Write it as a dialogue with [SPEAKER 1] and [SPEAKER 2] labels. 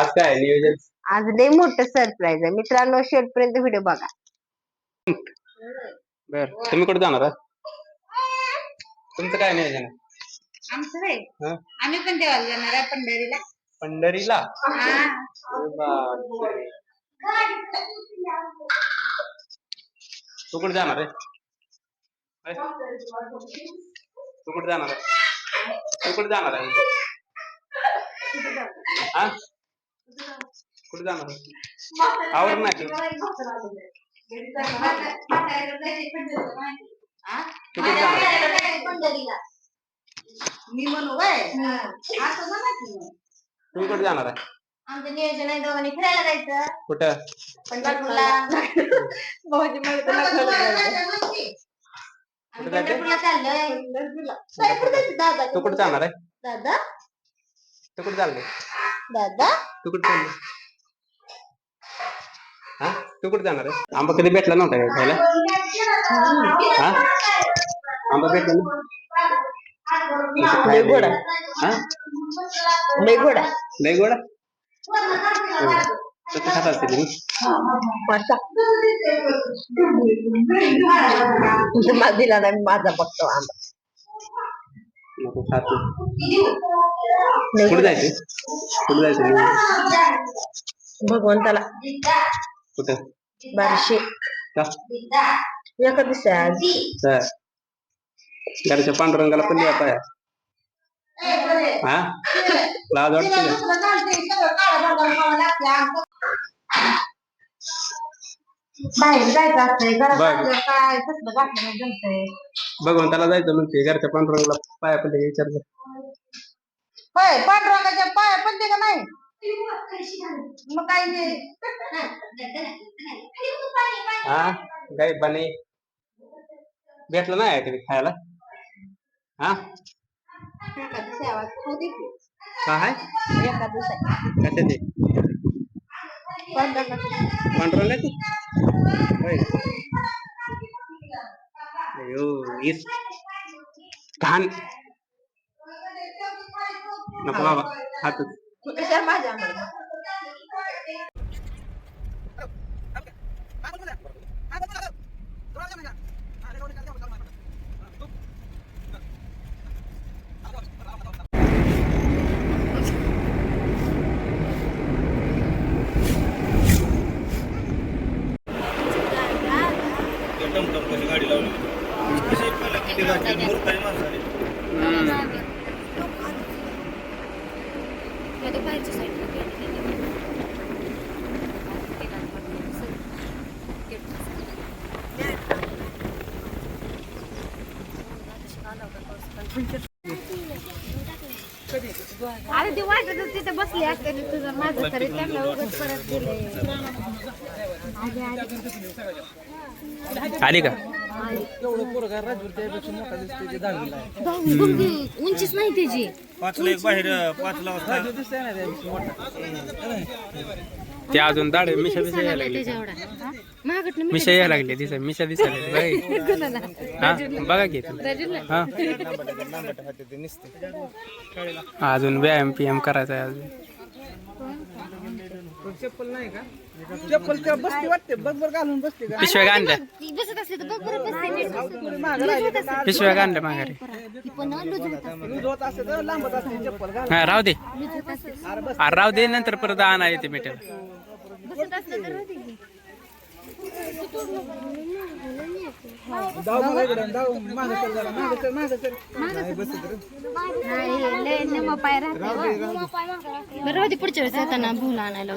[SPEAKER 1] आज काय नियोजन
[SPEAKER 2] आज लय मोठं सरप्राईज आहे मित्रांनो शेवटपर्यंत व्हिडिओ बघा
[SPEAKER 1] बर तुम्ही कुठे जाणार आहात? तुमचं काय नियोजन आहे
[SPEAKER 2] आमचं होय?
[SPEAKER 1] हं?
[SPEAKER 2] आम्ही पण देवाला जाणार आहे पंढरीला
[SPEAKER 1] पंढरीला
[SPEAKER 2] हा.
[SPEAKER 1] अरे बापरे. तू कुठे जाणार आहे? तू कुठे जाणार आहे तू कुठे जाणार आहे हा कुठे जाणार आहे? आवर नाही
[SPEAKER 2] हा? मी म्हणू वय असं म्हणा की.
[SPEAKER 1] तुम्ही कुठे जाणार आहे?
[SPEAKER 2] आमचं नियोजन आहे दोघांनी फिरायला जायचं.
[SPEAKER 1] कुठं?
[SPEAKER 2] पंढरपूरला. चाललोय. दादा.
[SPEAKER 1] तू कुठे जाणार आहे?
[SPEAKER 2] दादा?
[SPEAKER 1] तू कुठे चालले
[SPEAKER 2] दादा?
[SPEAKER 1] तू कुठे चालले हा तू कुठे जाणार आहे आंबा कधी भेटला नव्हता का खायला हा आंबा भेटला ना
[SPEAKER 2] लय गोड आहे.
[SPEAKER 1] हा
[SPEAKER 2] लय गोड आहे.
[SPEAKER 1] लय गोड आहे? हो. कसं खात असते तुम्ही.
[SPEAKER 2] तुझं मला दिला नाही माझा बघतो आंबा
[SPEAKER 1] नको खात नाही.
[SPEAKER 2] लय
[SPEAKER 1] कुठे
[SPEAKER 2] गोड आहे.
[SPEAKER 1] जायचं कुठे जायचं
[SPEAKER 2] भगवंताला
[SPEAKER 1] कुठं?
[SPEAKER 2] बारशे.
[SPEAKER 1] का?
[SPEAKER 2] एका दिवशी आज?
[SPEAKER 1] तर घरच्या पांडुरंगाला पण लिहा पाया हा? लाज वाटते
[SPEAKER 2] बाहेर जायचं असतंय घरात
[SPEAKER 1] बरं.
[SPEAKER 2] असलं काय कसलं वाटलं नाही जमतंय.
[SPEAKER 1] भगवंताला जायचं म्हणते घरच्या पांडुरंगाला पाया पण विचार
[SPEAKER 2] होय पांडुरंगाच्या पाया पण ते का नाही? मग काय नाही
[SPEAKER 1] हा? गाई बने भेटलं नाही कधी खायला? हा. काय?
[SPEAKER 2] एखादं से-
[SPEAKER 1] कशाचे?
[SPEAKER 2] पांडुरंगाचं.
[SPEAKER 1] पांडुरंगाचे होय अयो इस घाण. नको बाबा हातच
[SPEAKER 2] तू माझ्या
[SPEAKER 3] टमटम कशी गाडी लावली? कशी किती गाडी मूर्ख आहे माणसाने
[SPEAKER 4] अरे ते वाटत तिथे बसले असते तुझं माझं तरी त्यांना उगाच परत दिले
[SPEAKER 1] आली का?
[SPEAKER 4] उंचीच नाही त्याची.
[SPEAKER 3] पाचला एक बाहेर पाचला वाजता.
[SPEAKER 1] ते अजून दाढे मिशा बिशा यायला लागली मिशा यायला लागली दिसा मिशा दिसायला लागली. हा? बघा की हा? अजून व्यायाम पियाम करायचा आहे अजून. पिशव्या का
[SPEAKER 4] बसत असेल.
[SPEAKER 1] पिशव्या आणल्या माघारी.
[SPEAKER 4] ती पण लूज होत असेल.
[SPEAKER 1] हा राहू दे. अरे राहू दे नंतर परत आणा येते
[SPEAKER 4] नाही, लय पाय राहते. राहू दे, पुढच्या वेळेस येताना भूल आणायला.